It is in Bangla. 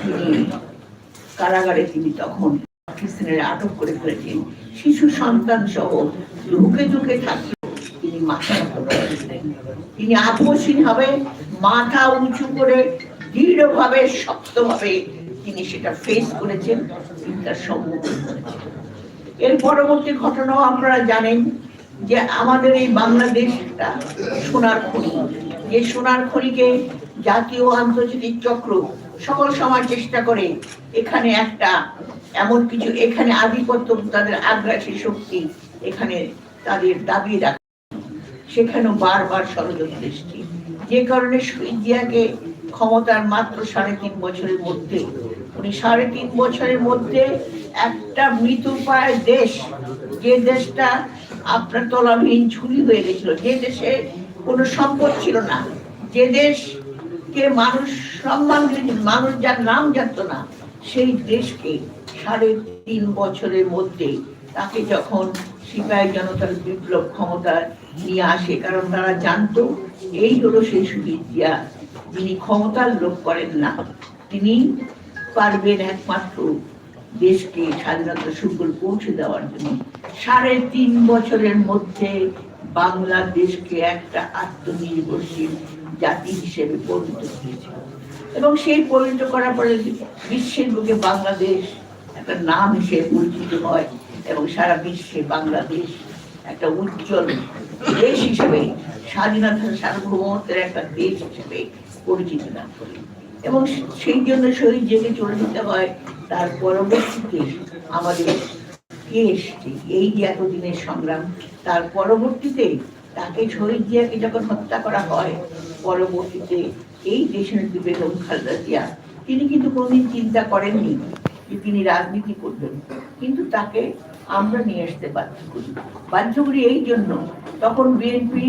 তিনি কারাগারে তিনি তখন পাকিস্তানের আটক করে ফেলেছেন। শিশু সন্তান সহ ঢুকে ঢুকে থাকলেও তিনি মাথা তিনি আপসীন হবে মাথা উঁচু করে, দৃঢ়ভাবে, শক্তভাবে তিনি সেটা ফেস করেছেন তিনি তার সম্মুখীন এর পরবর্তী ঘটনাও আপনারা জানেন যে আমাদের এই বাংলাদেশটা সোনার খনি। যে সোনার খনিকে জাতীয় আন্তর্জাতিক চক্র সকল সময় চেষ্টা করে এখানে একটা, এমন কিছু, এখানে আধিপত্য তাদের আগ্রাসী শক্তি এখানে তাদের দাবি রাখে। সেখানেও বারবার ষড়যন্ত্র সৃষ্টি। যে কারণে ইন্ডিয়াকে ক্ষমতার মাত্র সাড়ে তিন বছরের মধ্যে, উনি সাড়ে তিন বছরের মধ্যে একটা মৃতপ্রায় দেশ। যে দেশটা আপনার তলাবিহীন ঝুলি হয়ে গেছিল, যে দেশে কোনো সম্পদ ছিল না, যে দেশকে মানুষ সম্মান মানুষ যার নাম জানতো না, সেই দেশকে সাড়ে তিন বছরের মধ্যে তাকে যখন সিপাহী জনতার বিপ্লব ক্ষমতা নিয়ে আসে, কারণ তারা জানতো এই হলো সেই সুবিদ্যা যিনি ক্ষমতার লোভ করেন না, তিনি পারবেন একমাত্র দেশকে স্বাধীনতা সুফল পৌঁছে দেওয়ার জন্য। সাড়ে তিন বছরের মধ্যে বাংলাদেশকে একটা আত্মনির্ভরশীল জাতি হিসেবে পরিণত করেছে। এবং সেই পরিণত করার পরে বিশ্বের বুকে বাংলাদেশ একটা নাম হিসেবে পরিচিত হয় এবং সারা বিশ্বে বাংলাদেশ একটা উজ্জ্বল দেশ হিসেবে, স্বাধীনতা সার্বভৌমত্বের একটা দেশ হিসেবে পরিচিত লাভ করে। এবং সেই জন্য শহীদ জেগে চলে যেতে হয়, তার পরবর্তীতে আমাদের কে এসছে, এই যে এতদিনের সংগ্রাম। তার পরবর্তীতে তাকে শহীদ জিয়াকে যখন হত্যা করা হয়, পরবর্তীতে এই দেশের বেগম খালদা জিয়া, তিনি কিন্তু কোনদিন চিন্তা করেননি যে তিনি রাজনীতি করবেন। কিন্তু তাকে আমরা নিয়ে আসতে বাধ্য করি। বাধ্য করি এই জন্য তখন বিএনপি